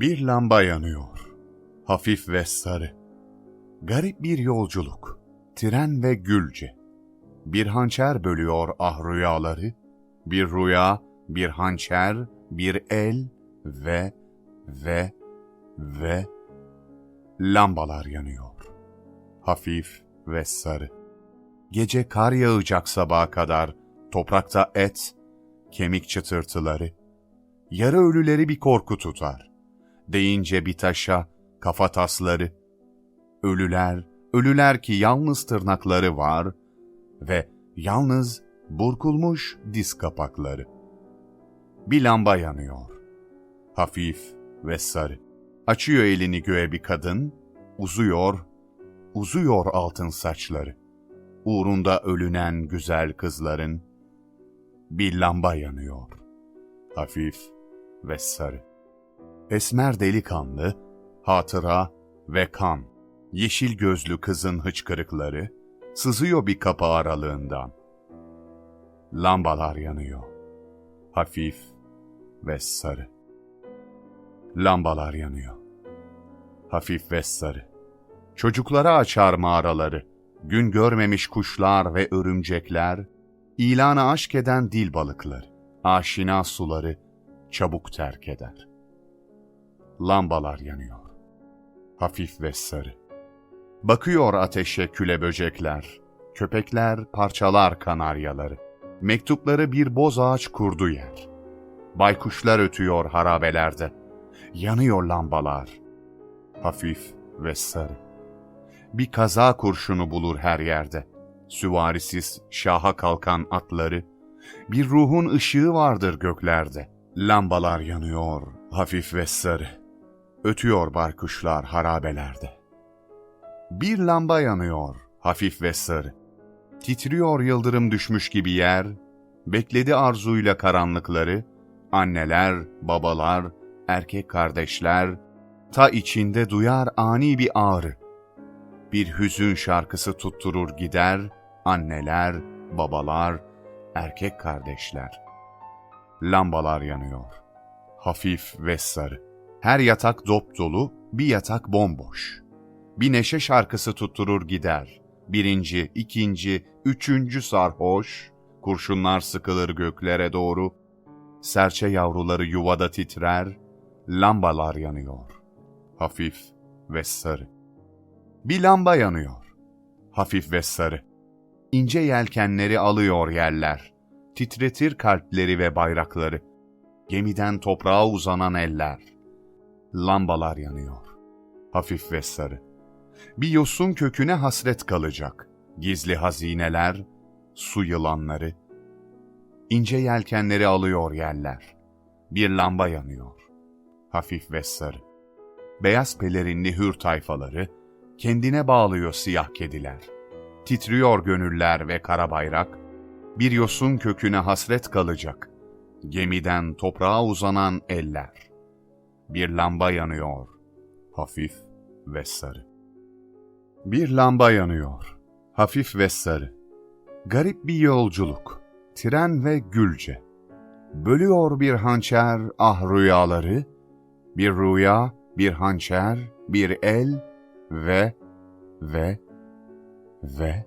Bir lamba yanıyor. Hafif ve sarı. Garip bir yolculuk. Tren ve gülce. Bir hançer bölüyor ah rüyaları. Bir rüya, bir hançer, bir el ve ve ve lambalar yanıyor. Hafif ve sarı. Gece kar yağacak sabaha kadar toprakta et, kemik çıtırtıları, yarı ölüleri bir korku tutar. Deyince bir taşa kafa tasları. Ölüler, ölüler ki yalnız tırnakları var ve yalnız burkulmuş diz kapakları. Bir lamba yanıyor. Hafif ve sarı. Açıyor elini göğe bir kadın, uzuyor, uzuyor altın saçları. Uğrunda ölünen güzel kızların bir lamba yanıyor. Hafif ve sarı. Esmer delikanlı, hatıra ve kan. Yeşil gözlü kızın hıçkırıkları sızıyor bir kapı aralığından. Lambalar yanıyor. Hafif ve sarı. Lambalar yanıyor. Hafif ve sarı. Çocuklara açar mağaraları. Gün görmemiş kuşlar ve örümcekler, ilana aşk eden dil balıkları, aşina suları çabuk terk eder. Lambalar yanıyor. Hafif ve sarı. Bakıyor ateşe küle böcekler, köpekler parçalar kanaryaları. Mektupları bir boz ağaç kurdu yer. Baykuşlar ötüyor harabelerde. Yanıyor lambalar. Hafif ve sarı. Bir kaza kurşunu bulur her yerde. Süvarisiz şaha kalkan atları. Bir ruhun ışığı vardır göklerde. Lambalar yanıyor, hafif ve sarı. Ötüyor baykuşlar harabelerde. Bir lamba yanıyor, hafif ve sarı. Titriyor yıldırım düşmüş gibi yer, bekledi arzuyla karanlıkları, anneler, babalar, erkek kardeşler, ta içinde duyar ani bir ağrı. Bir hüzün şarkısı tutturur gider, anneler, babalar, erkek kardeşler. Lambalar yanıyor, hafif ve sarı. Her yatak dop dolu, bir yatak bomboş. Bir neşe şarkısı tutturur gider. Birinci, ikinci, üçüncü sarhoş. Kurşunlar sıkılır göklere doğru. Serçe yavruları yuvada titrer. Lambalar yanıyor. Hafif ve sarı. Bir lamba yanıyor. Hafif ve sarı. İnce yelkenleri alıyor yerler. Titretir kalpleri ve bayrakları. Gemiden toprağa uzanan eller. Lambalar yanıyor. Hafif ve sarı. Bir yosun köküne hasret kalacak. Gizli hazineler, su yılanları. İnce yelkenleri alıyor yerler. Bir lamba yanıyor. Hafif ve sarı. Beyaz pelerinli hür tayfaları, kendine bağlıyor siyah kediler. Titriyor gönüller ve kara bayrak, bir yosun köküne hasret kalacak. Gemiden toprağa uzanan eller. Bir lamba yanıyor, hafif ve sarı. Bir lamba yanıyor, hafif ve sarı. Garip bir yolculuk, tren ve gülce. Bölüyor bir hançer ah rüyaları, bir rüya, bir hançer, bir el ve ve ve